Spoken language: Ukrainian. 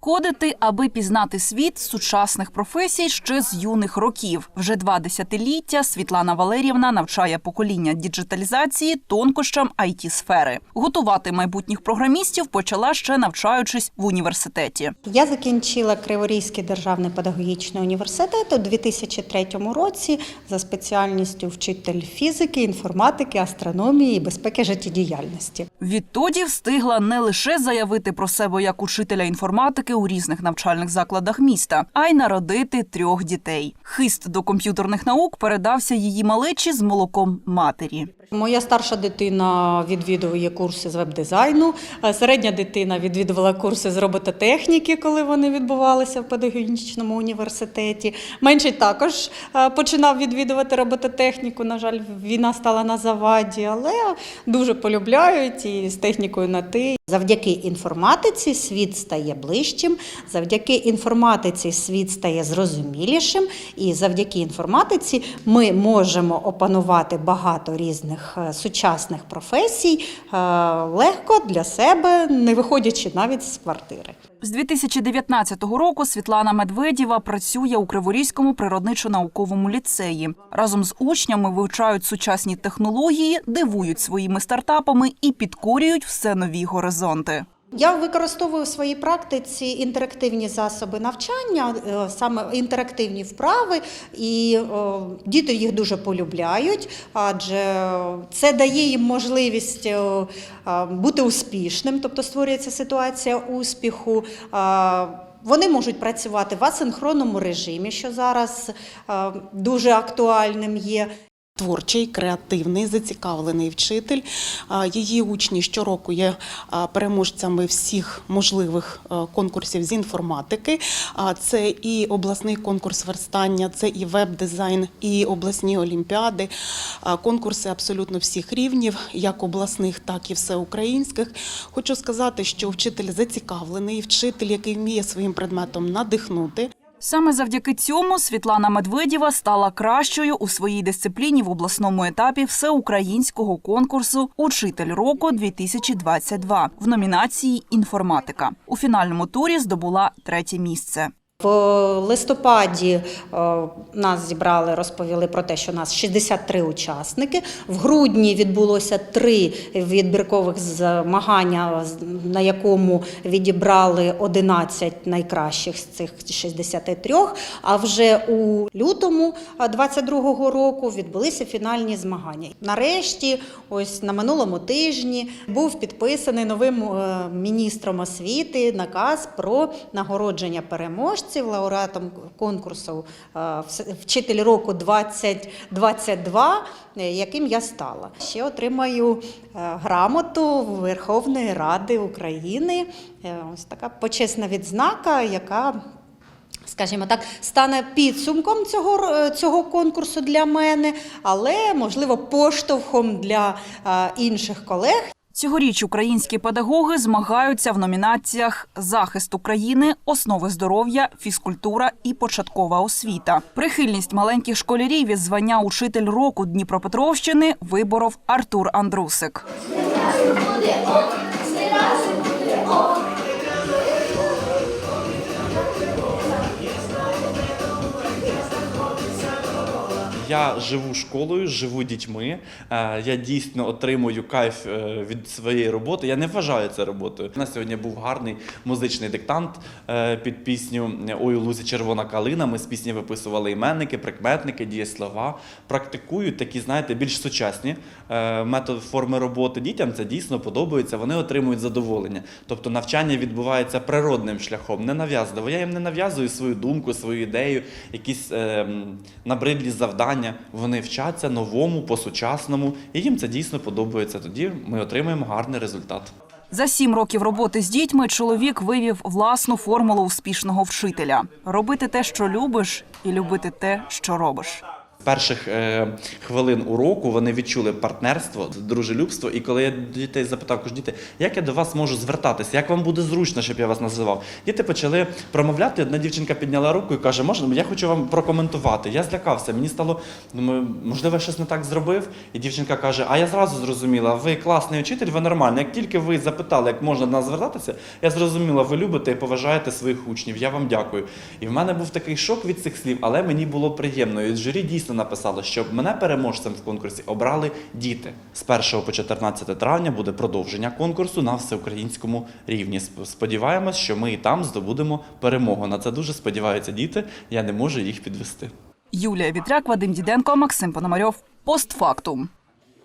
Кодити, аби пізнати світ сучасних професій ще з юних років. Вже два десятиліття Світлана Валеріївна навчає покоління діджиталізації тонкощам it сфери Готувати майбутніх програмістів почала ще навчаючись в університеті. Я закінчила Криворізький державний педагогічний університет у 2003 році за спеціальністю вчитель фізики, інформатики, астрономії і безпеки життєдіяльності. Відтоді встигла не лише заявити про себе як учителя інформатики у різних навчальних закладах міста, а й народити трьох дітей. Хист до комп'ютерних наук передався її малечі з молоком матері. Моя старша дитина відвідує курси з веб-дизайну, середня дитина відвідувала курси з робототехніки, коли вони відбувалися в педагогічному університеті. Менший також е, починав відвідувати робототехніку. На жаль, війна стала на заваді, але дуже полюбляють і з технікою на ти. Завдяки інформатиці світ стає ближчим, завдяки інформатиці світ стає зрозумілішим, і завдяки інформатиці ми можемо опанувати багато різних е, сучасних професій е, легко для себе, не виходячи навіть з квартири. З 2019 року Світлана Медведєва працює у Криворізькому природничо-науковому ліцеї. Разом з учнями вивчають сучасні технології, дивують своїми стартапами і підкорюють все нові горизонти. Я використовую в своїй практиці інтерактивні засоби навчання, е, саме інтерактивні вправи, і е, діти їх дуже полюбляють, адже це дає їм можливість е, бути успішним, тобто створюється ситуація успіху. Вони можуть працювати в асинхронному режимі, що зараз дуже актуальним є. Творчий, креативний, зацікавлений вчитель. Її учні щороку є переможцями всіх можливих конкурсів з інформатики. Це і обласний конкурс верстання, це і веб-дизайн, і обласні олімпіади, конкурси абсолютно всіх рівнів, як обласних, так і всеукраїнських. Хочу сказати, що вчитель зацікавлений, вчитель, який вміє своїм предметом надихнути. Саме завдяки цьому Світлана Медведєва стала кращою у своїй дисципліні в обласному етапі всеукраїнського конкурсу Учитель року 2022 в номінації Інформатика. У фінальному турі здобула третє місце. В листопаді е, нас зібрали, розповіли про те, що нас 63 учасники. В грудні відбулося три відбіркових змагання, на якому відібрали 11 найкращих з цих 63. А вже у лютому 22-го року відбулися фінальні змагання. Нарешті, ось на минулому тижні, був підписаний новим е, міністром освіти наказ про нагородження переможців лауреатом конкурсу е, Вчитель року 2022, е, яким я стала. Ще отримаю е, грамоту Верховної Ради України. Ось така почесна відзнака, яка Скажімо так, стане підсумком цього, цього конкурсу для мене, але можливо поштовхом для інших колег, Цьогоріч українські педагоги змагаються в номінаціях Захист України, основи здоров'я, фізкультура і початкова освіта. Прихильність маленьких школярів із звання Учитель року Дніпропетровщини виборов Артур Андрусик. Я живу школою, живу дітьми. Е, Я дійсно отримую кайф е, від своєї роботи. Я не вважаю це роботою. У нас сьогодні був гарний музичний диктант е, під пісню Ой лузі червона калина. Ми з пісні виписували іменники, прикметники, дієслова. Практикують такі, знаєте, більш сучасні методи форми роботи. Дітям це дійсно подобається. Вони отримують задоволення. Тобто навчання відбувається природним шляхом, не нав'язливо. Я їм не нав'язую свою думку, свою ідею, якісь е, набридлі завдання. Вони вчаться новому, по-сучасному, і їм це дійсно подобається. Тоді ми отримаємо гарний результат. За сім років роботи з дітьми чоловік вивів власну формулу успішного вчителя: робити те, що любиш, і любити те, що робиш. Перших е, хвилин уроку вони відчули партнерство, дружелюбство. І коли я дітей запитав, кажу, діти, як я до вас можу звертатися, як вам буде зручно, щоб я вас називав? Діти почали промовляти. Одна дівчинка підняла руку і каже, можна, я хочу вам прокоментувати. Я злякався. Мені стало, думаю, можливо, я щось не так зробив. І дівчинка каже: А я зразу зрозуміла, ви класний учитель, ви нормальний. Як тільки ви запитали, як можна до нас звертатися, я зрозуміла, ви любите і поважаєте своїх учнів. Я вам дякую. І в мене був такий шок від цих слів, але мені було приємно. І журі дійсно написало, що мене переможцем в конкурсі обрали діти. З 1 по 14 травня буде продовження конкурсу на всеукраїнському рівні. Сподіваємось, що ми і там здобудемо перемогу. На це дуже сподіваються діти. Я не можу їх підвести. Юлія Вітряк, Вадим Діденко, Максим Пономарьов. Постфактум.